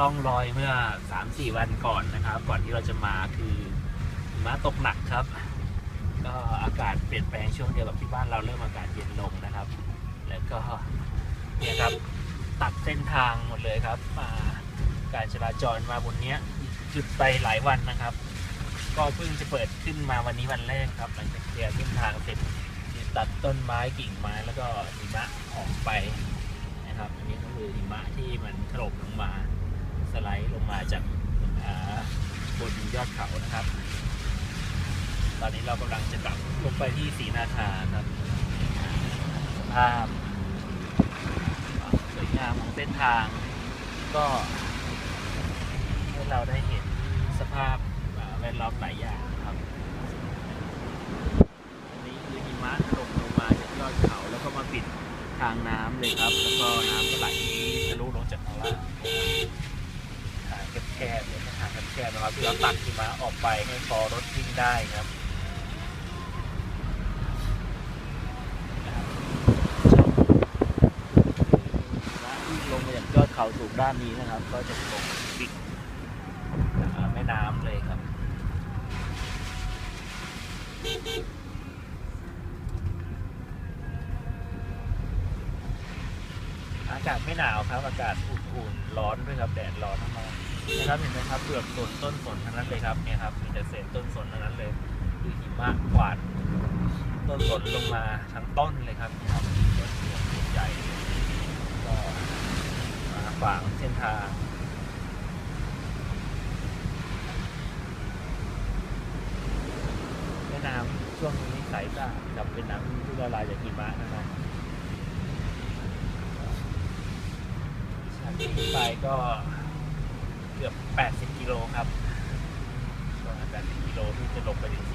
ร่องรอยเมื่อ 3-4 วันก่อนนะครับ ก่อนที่เราจะมาคือหิมะตกหนักครับ ก็อากาศเปลี่ยนแปลงช่วงเดียวกับที่บ้านเราเริ่มอากาศเย็นลงนะครับ แล้วก็เนี่ยครับตัดเส้นทางหมดเลยครับมาการจราจรมาบนเนี้ยหยุดไปหลายวันนะครับ ก็เพิ่งจะเปิดขึ้นมาวันนี้วันแรกครับหลังจากเคลียร์เส้นทางเสร็จตัดต้นไม้กิ่งไม้แล้วก็หิมะออกไปนะครับ อันนี้ก็คือหิมะที่มันถล่มลงมา สไลด์ลงมาจากบนยอดเขานะครับ ตอนนี้เรากำลังจะกลับลงไปที่ศรีนาคาครับสภาพสวยงามของเส้นทาง ก็ให้เราได้เห็นสภาพแวดล้อมหลายอย่างครับอันนี้คือหิมะถล่มลงมาจากยอดเขาแล้วก็มาปิดทางน้ำเลยครับ แล้วก็น้ำก็ไหลทะลุลงจากข้างล่างทางแคบๆเลยนะทางแคบๆนะครับที่เราตัดหิมะออกไปให้พอรถวิ่งได้ครับนะครับหิมะวิ่งลงมาจากยอดเขาสูงด้านนี้นะครับ ก็จะลงปิดอ่าแม่น้ำเลยครับากาศไม่หนาวครับ อากาศอุ่นๆร้อนด้วยครับแดดร้อนมากๆนะครับเห็นไหมครับเปลือกสนต้นสนทั้งนั้นเลยครับเนี่ยครับมีแต่เศษต้นสนทั้งนั้นเลยคือหิมะกวาดต้นสนลงมาทั้งต้นเลยครับนี่ครับต้นสนใหญ่ก็มาขวางเส้นทางแม่น้ำช่วงนี้ใสสะอาดครับเป็นน้ำที่ละลายจากหิมะนะครับ จากนี้ ไปก็เกือบ 80 กิโลครับประมาณ80 กิโลที่จะลงไปถึง